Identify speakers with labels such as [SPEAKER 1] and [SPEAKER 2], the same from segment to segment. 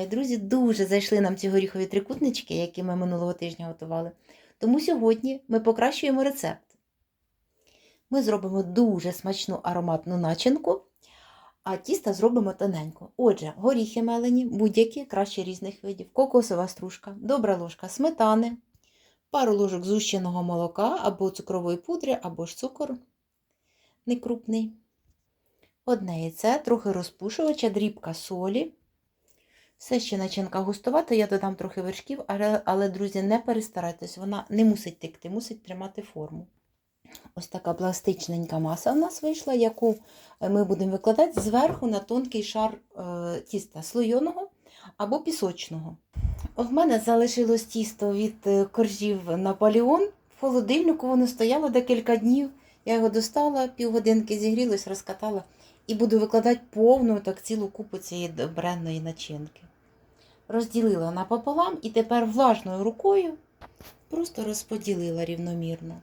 [SPEAKER 1] Друзі, дуже зайшли нам ці горіхові трикутнички, які ми минулого тижня готували. Тому сьогодні ми покращуємо рецепт. Ми зробимо дуже смачну ароматну начинку, а тіста зробимо тоненько. Отже, горіхи мелені, будь-які, краще різних видів, кокосова стружка, добра ложка сметани, пару ложок згущеного молока або цукрової пудри, або ж цукор некрупний. Одне яйце, трохи розпушувача, дрібка солі. Все ще начинка густувата, я додам трохи вершків, але, але, друзі, не перестарайтесь, вона не мусить текти, мусить тримати форму. Ось така пластичненька маса в нас вийшла, яку ми будемо викладати зверху на тонкий шар е, тіста слойоного або пісочного. В мене залишилось тісто від е, коржів Наполеон. В холодильнику воно стояло декілька днів. Я його достала, півгодинки зігрілось, розкатала і буду викладати повну так цілу купу цієї бренної начинки. Розділила напополам і тепер влажною рукою просто розподілила рівномірно.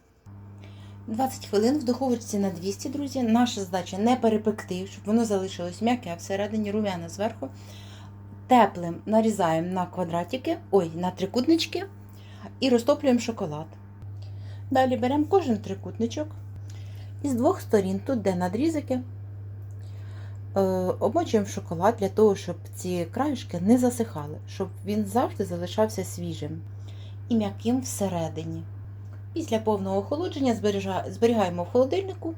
[SPEAKER 1] 20 хвилин в духовочці на 200, друзі. Наша задача не перепекти, щоб воно залишилось м'яке, а всередині рум'яне зверху. Теплим нарізаємо на квадратики, ой, на трикутнички і розтоплюємо шоколад. Далі беремо кожен трикутничок і з двох сторін, тут де надрізики, обмочуємо в шоколад для того, щоб ці краюшки не засихали, щоб він завжди залишався свіжим і м'яким всередині. Після повного охолодження зберігаємо в холодильнику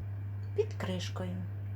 [SPEAKER 1] під кришкою.